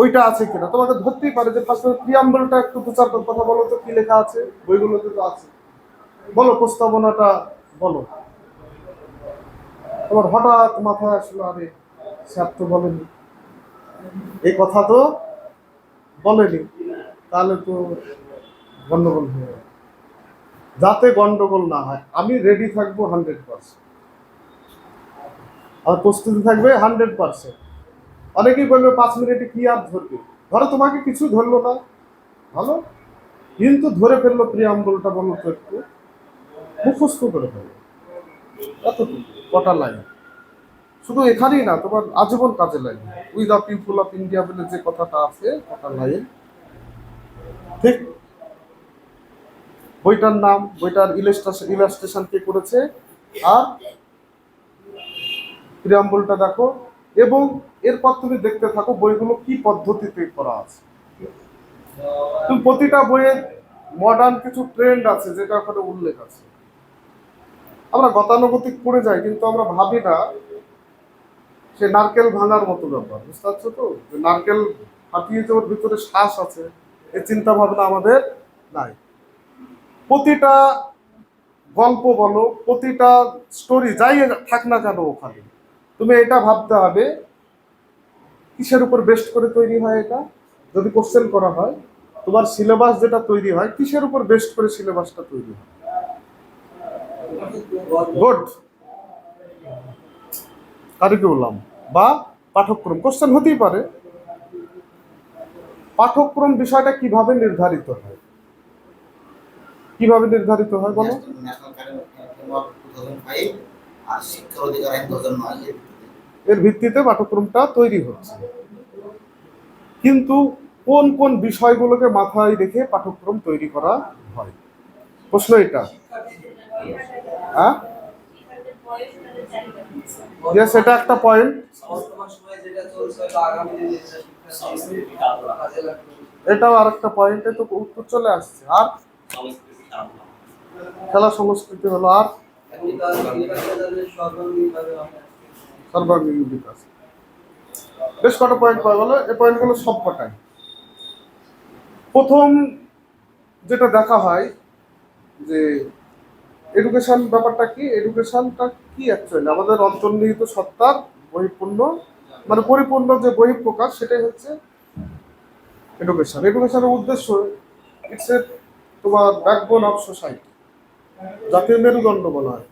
ওইটা আছে কিনা? তোমাকে ধরতেই পারে যে ফার্স্ট প্রিয়াম্বলটা একটু দু চার কথা বলো তো, কি লেখা আছে? বইগুলোতে তো আছে। বলো, প্রস্তাবনাটা বলো। তোমার হঠাৎ মাথায় আসলো, আরে স্যার তো বলেনি। এই কথা তো বলেনি। তাহলে তো গন্ডগোল হয়ে যাবে যাতে গন্ডগোল না হয়, আমি রেডি থাকব হান্ড্রেড পার্সেন্ট আর প্রস্তুতি থাকবে হান্ড্রেড পার্সেন্ট অনেকেই বলবে, পাঁচ মিনিটে কি আর ধরবে? ধরো, তোমাকে কিছু ধরলো না। ভালো? কিন্তু ধরে ফেলল প্রিয়াম্বলটা বলো তো একটু। মুখস্থ করে ফেলল এতটুকু, কটা লাইন শুধু এখানেই না, তোমার আজীবন কাজে লাগে we the people of India বলে যে কথাটা আছে, কটা লাইন ঠিক? বইটার নাম, বইটার ইলাস্ট্রেশন ইলাস্ট্রেশন কে করেছে। আর প্রিয়াম্বলটা দেখো। এবং এরপর তুমি দেখতে থাকো বইগুলো কি পদ্ধতিতে করা আছে। প্রতিটা বইয়ে মডার্ন কিছু ট্রেন্ড আছে যেটা ওখানে উল্লেখ আছে। আমরা গতানুগতিক পড়ে যাই, কিন্তু আমরা ভাবি না সে নারকেল ভাঙার মতো ব্যাপার, বুঝতে পারছ তো? যে নারকেল ফাটিয়ে যে ওর ভিতরে শ্বাস আছে এই চিন্তা ভাবনা আমাদের নাই। প্রতিটা গল্প বলো, প্রতিটা স্টোরি যাই থাক না কেন ওখানে তুমি এটা ভাবতে হবে, কিসের উপর বেস্ট করে তৈরি হয় এটা? যদি কোশ্চেন করা হয়, তোমার সিলেবাস যেটা তৈরি হয়, কিসের উপর বেস্ট করে সিলেবাসটা তৈরি হয়? গুড কারিকুলাম বা পাঠ্যক্রম কোশ্চেন হতেই পারে। পাঠ্যক্রম বিষয়টা কীভাবে নির্ধারিত হয়? কীভাবে নির্ধারিত হয় বলো? ন্যাশনাল কারিকুলাম অফ 2005 আর শিক্ষার অধিকার আইন 2009 এর ভিত্তিতে পাঠ্যক্রমটা তৈরি হচ্ছে। কিন্তু কোন কোন বিষয়গুলোকে মাথায় রেখে পাঠ্যক্রম তৈরি করা হয়? প্রশ্ন এটা। হ্যাঁ? এটা একটা পয়েন্ট এটাও আরেকটা পয়েন্টে তো উত্তর চলে আসছে। আর? খেলা সংস্কৃতি হলো আর বিকাশ বিকাশের সর্বাঙ্গীনভাবে আমরা সর্বাঙ্গীন বিকাশ বেশ কটা পয়েন্ট পাওয়া গেল। এই পয়েন্টগুলো সব কটাই। প্রথম যেটা দেখা হয় যে এডুকেশন ব্যাপারটা কি? এডুকেশনটা কি অ্যাকচুয়ালি আমাদের অন্তর্নিহিত সত্তার বহিঃপূর্ণ মানে পরিপূর্ণ যে বহিঃপ্রকাশ, সেটাই হচ্ছে এডুকেশন এডুকেশনের উদ্দেশ্য ইটস এ তোমার ব্যাকবোন অফ সোসাইটি জাতীয় মেরুদণ্ড বলা হয়।